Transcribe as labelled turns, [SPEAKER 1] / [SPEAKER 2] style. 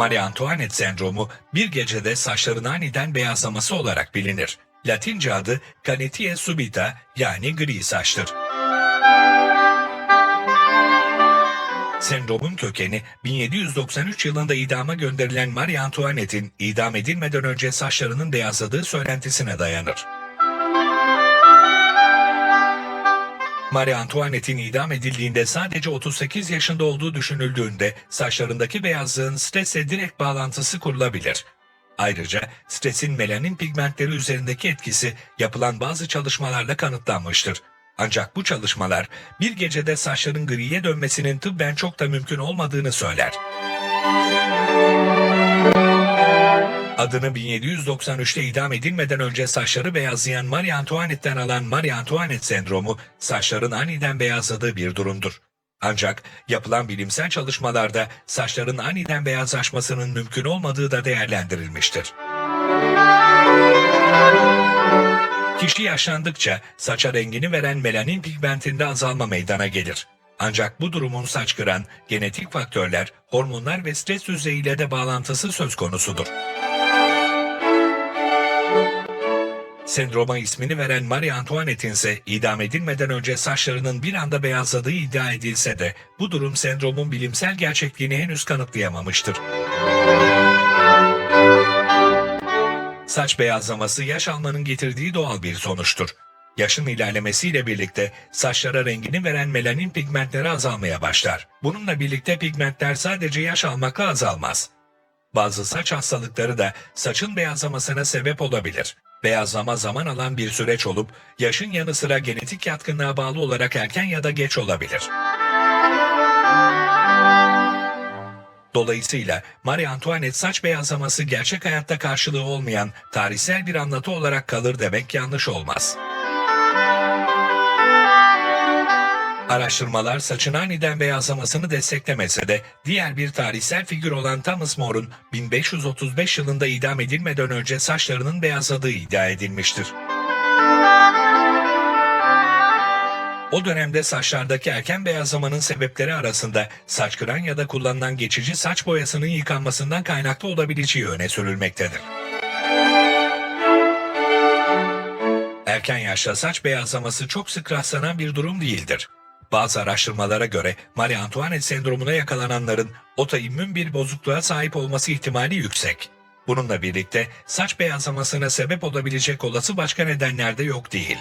[SPEAKER 1] Marie Antoinette sendromu bir gecede saçların aniden beyazlaması olarak bilinir. Latince adı canetia subita yani gri saçtır. Sendromun kökeni 1793 yılında idama gönderilen Marie Antoinette'in idam edilmeden önce saçlarının beyazladığı söylentisine dayanır. Marie Antoinette'in idam edildiğinde sadece 38 yaşında olduğu düşünüldüğünde saçlarındaki beyazlığın stresle direkt bağlantısı kurulabilir. Ayrıca stresin melanin pigmentleri üzerindeki etkisi yapılan bazı çalışmalarla kanıtlanmıştır. Ancak bu çalışmalar bir gecede saçların griye dönmesinin tıbben çok da mümkün olmadığını söyler. Adını 1793'te idam edilmeden önce saçları beyazlayan Marie Antoinette'den alan Marie Antoinette sendromu saçların aniden beyazladığı bir durumdur. Ancak yapılan bilimsel çalışmalarda saçların aniden beyazlaşmasının mümkün olmadığı da değerlendirilmiştir. Kişi yaşlandıkça saça rengini veren melanin pigmentinde azalma meydana gelir. Ancak bu durumun saç kıran genetik faktörler, hormonlar ve stres düzeyiyle de bağlantısı söz konusudur. Sendroma ismini veren Marie Antoinette'in ise idam edilmeden önce saçlarının bir anda beyazladığı iddia edilse de bu durum sendromun bilimsel gerçekliğini henüz kanıtlayamamıştır. Saç beyazlaması yaş almanın getirdiği doğal bir sonuçtur. Yaşın ilerlemesiyle birlikte saçlara rengini veren melanin pigmentleri azalmaya başlar. Bununla birlikte pigmentler sadece yaş almakla azalmaz. Bazı saç hastalıkları da saçın beyazlamasına sebep olabilir. Beyazlama zaman alan bir süreç olup yaşın yanı sıra genetik yatkınlığa bağlı olarak erken ya da geç olabilir. Dolayısıyla Marie Antoinette saç beyazlaması gerçek hayatta karşılığı olmayan tarihsel bir anlatı olarak kalır demek yanlış olmaz. Araştırmalar saçın aniden beyazlamasını desteklemese de diğer bir tarihsel figür olan Thomas More'un 1535 yılında idam edilmeden önce saçlarının beyazladığı iddia edilmiştir. O dönemde saçlardaki erken beyazlamanın sebepleri arasında saç kıran ya da kullanılan geçici saç boyasının yıkanmasından kaynaklı olabileceği öne sürülmektedir. Erken yaşta saç beyazlaması çok sık rastlanan bir durum değildir. Bazı araştırmalara göre Marie Antoinette sendromuna yakalananların otoimmün bir bozukluğa sahip olması ihtimali yüksek. Bununla birlikte saç beyazlamasına sebep olabilecek olası başka nedenler de yok değil.